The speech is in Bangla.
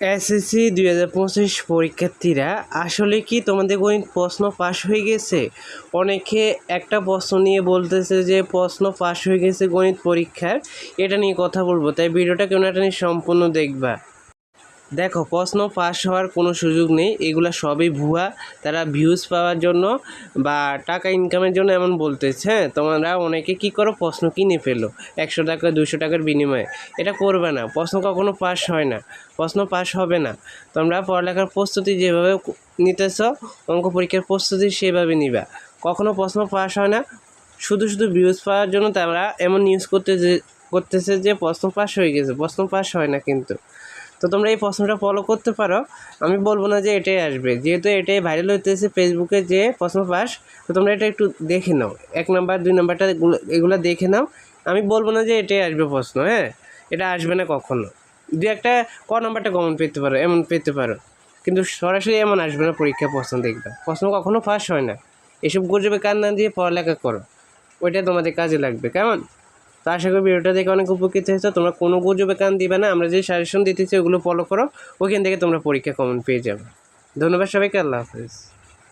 এসএসসি দুই হাজার পঁচিশ পরীক্ষার্থীরা, আসলে কি তোমাদের গণিত প্রশ্ন পাশ হয়ে গেছে? অনেকে একটা প্রশ্ন নিয়ে বলতেছে যে, প্রশ্ন পাশ হয়ে গেছে গণিত পরীক্ষার। এটা নিয়ে কথা বলব, তাই ভিডিওটা কেন এটা নিয়ে সম্পূর্ণ দেখবা। দেখো, প্রশ্ন পাস হওয়ার কোনো সুযোগ নেই। এগুলা সবই ভুয়া। তারা ভিউজ পাওয়ার জন্য বা টাকা ইনকামের জন্য এমন বলতেছে হ্যাঁ? তোমরা অনেকে কি করো, প্রশ্ন কিনে ফেলো। একশো টাকা দুশো টাকার বিনিময়ে। এটা করবে না। প্রশ্ন কখনো পাস হয় না। প্রশ্ন পাস হবে না। তোমরা পড়ালেখার প্রস্তুতি যেভাবে নিতেছ, অঙ্ক পরীক্ষার প্রস্তুতি সেভাবে নিবা। কখনো প্রশ্ন পাস হয় না। শুধু শুধু ভিউজ পাওয়ার জন্য তারা এমন নিউজ করতে যে করতেছে যে প্রশ্ন পাস হয়ে গেছে। প্রশ্ন পাস হয় না কিন্তু। তো তোমরা এই প্রশ্নটা ফলো করতে পারো। আমি বলব না যে এটাই আসবে। যেহেতু এটাই ভাইরাল হইতেছে ফেসবুকে যে প্রশ্ন পাস তো তোমরা এটা একটু দেখে নাও। এক নাম্বার দুই নাম্বারটা এগুলো- দেখে নাও। আমি বলব না যে এটাই আসবে প্রশ্ন হ্যাঁ? এটা আসবে না কখনো। দু একটা ক নাম্বারটা কমন পেতে পারো, এমন পেতে পারো। কিন্তু সরাসরি এমন আসবে না পরীক্ষা প্রশ্ন দেখবে। প্রশ্ন কখনো ফাঁস হয় না। এসব গুজবে কান না দিয়ে পড়ালেখা করো? ওইটা তোমাদের কাজে লাগবে, কেমন? তো আশা করি ভিডিওটা দেখে অনেক উপকৃত হয়েছে। তোমরা কোনো গুজবে কান দিবে না, আমরা যে সাজেশন দিতেছি ওগুলো ফলো করো ওইখান থেকে তোমরা পরীক্ষা কমন পেয়ে যাবে। ধন্যবাদ সবাইকে, আল্লাহ হাফিজ।